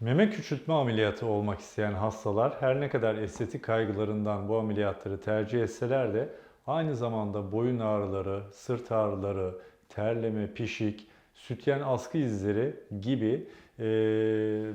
Meme küçültme ameliyatı olmak isteyen hastalar her ne kadar estetik kaygılarından bu ameliyatları tercih etseler de aynı zamanda boyun ağrıları, sırt ağrıları, terleme, pişik, sütyen askı izleri gibi e,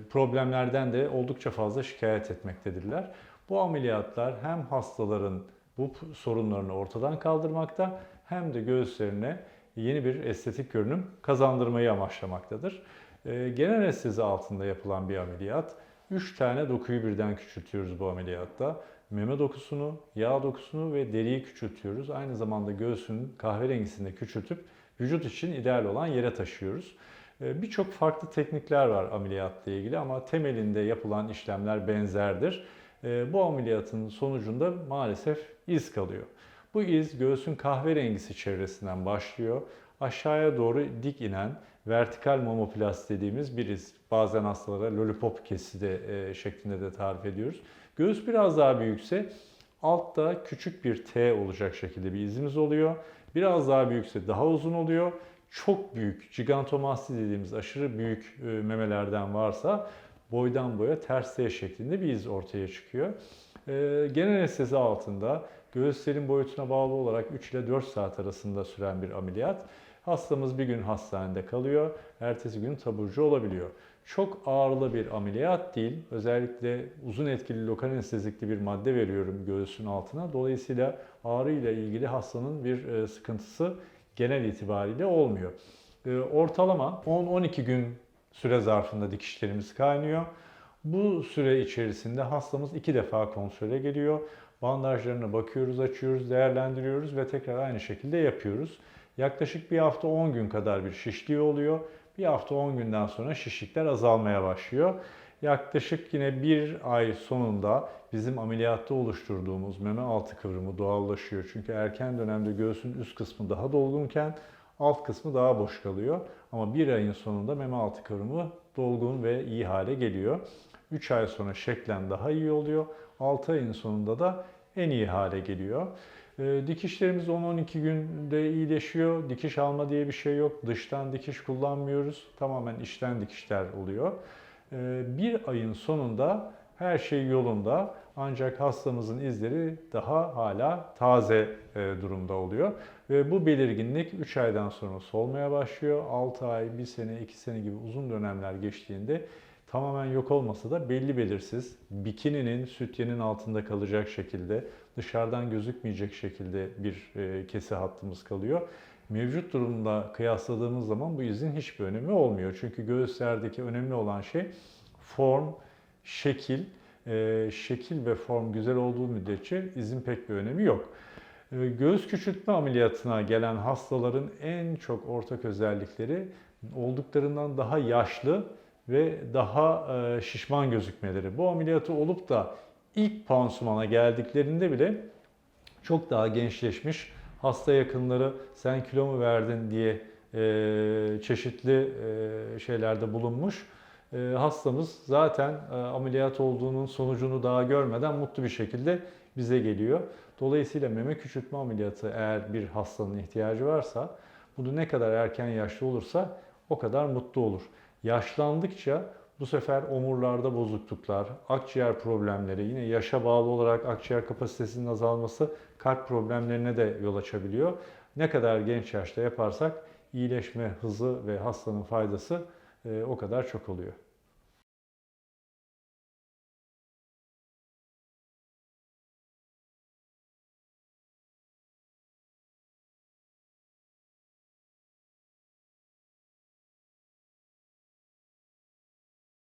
problemlerden de oldukça fazla şikayet etmektedirler. Bu ameliyatlar hem hastaların bu sorunlarını ortadan kaldırmakta hem de göğüslerine yeni bir estetik görünüm kazandırmayı amaçlamaktadır. Ee, genel anestezi altında yapılan bir ameliyat. 3 tane dokuyu birden küçültüyoruz bu ameliyatta. Meme dokusunu, yağ dokusunu ve deriyi küçültüyoruz. Aynı zamanda göğsün kahverengisini küçültüp vücut için ideal olan yere taşıyoruz. Ee, Birçok farklı teknikler var ameliyatla ilgili ama temelinde yapılan işlemler benzerdir. Ee, Bu ameliyatın sonucunda maalesef iz kalıyor. Bu iz göğsün kahverengisi çevresinden başlıyor. Aşağıya doğru dik inen vertikal mamoplasti dediğimiz bir iz. Bazen hastalara lollipop kesi de e, şeklinde de tarif ediyoruz. Göğüs biraz daha büyükse altta küçük bir T olacak şekilde bir izimiz oluyor. Biraz daha büyükse daha uzun oluyor. Çok büyük, gigantomasti dediğimiz aşırı büyük e, memelerden varsa boydan boya ters T şeklinde bir iz ortaya çıkıyor. E, Genel anestezi altında göğüslerin boyutuna bağlı olarak 3 ile 4 saat arasında süren bir ameliyat. Hastamız bir gün hastanede kalıyor, ertesi gün taburcu olabiliyor. Çok ağırlı bir ameliyat değil. Özellikle uzun etkili lokal anestezikli bir madde veriyorum göğsün altına. Dolayısıyla ağrı ile ilgili hastanın bir e, sıkıntısı genel itibariyle olmuyor. E, Ortalama 10-12 gün süre zarfında dikişlerimiz kaynıyor. Bu süre içerisinde hastamız iki defa kontrole geliyor. Bandajlarına bakıyoruz, açıyoruz, değerlendiriyoruz ve tekrar aynı şekilde yapıyoruz. Yaklaşık bir hafta 10 gün kadar bir şişliği oluyor. Bir hafta 10 günden sonra şişlikler azalmaya başlıyor. Yaklaşık yine bir ay sonunda bizim ameliyatta oluşturduğumuz meme altı kıvrımı doğallaşıyor. Çünkü erken dönemde göğsün üst kısmı daha dolgunken alt kısmı daha boş kalıyor. Ama bir ayın sonunda meme altı kıvrımı dolgun ve iyi hale geliyor. 3 ay sonra şeklen daha iyi oluyor. 6 ayın sonunda da en iyi hale geliyor. Ee, Dikişlerimiz 10-12 günde iyileşiyor. Dikiş alma diye bir şey yok. Dıştan dikiş kullanmıyoruz. Tamamen içten dikişler oluyor. Ee, Bir ayın sonunda her şey yolunda ancak hastamızın izleri daha hala taze e, durumda oluyor. Ve bu belirginlik 3 aydan sonra solmaya başlıyor. 6 ay, 1 sene, 2 sene gibi uzun dönemler geçtiğinde tamamen yok olmasa da belli belirsiz bikininin sütyenin altında kalacak şekilde dışarıdan gözükmeyecek şekilde bir e, kesi hattımız kalıyor. Mevcut durumda kıyasladığımız zaman bu izin hiçbir önemi olmuyor. Çünkü göğüslerdeki önemli olan şey form, şekil. E, şekil ve form güzel olduğu müddetçe izin pek bir önemi yok. E, Göğüs küçültme ameliyatına gelen hastaların en çok ortak özellikleri olduklarından daha yaşlı ve daha e, şişman gözükmeleri. Bu ameliyatı olup da ilk pansumana geldiklerinde bile çok daha gençleşmiş hasta yakınları sen kilo mu verdin diye e, çeşitli e, şeylerde bulunmuş. E, hastamız zaten e, ameliyat olduğunun sonucunu daha görmeden mutlu bir şekilde bize geliyor. Dolayısıyla meme küçültme ameliyatı eğer bir hastanın ihtiyacı varsa bunu ne kadar erken yaşlı olursa o kadar mutlu olur. Yaşlandıkça bu sefer omurlarda bozukluklar, akciğer problemleri, yine yaşa bağlı olarak akciğer kapasitesinin azalması kalp problemlerine de yol açabiliyor. Ne kadar genç yaşta yaparsak iyileşme hızı ve hastanın faydası o kadar çok oluyor.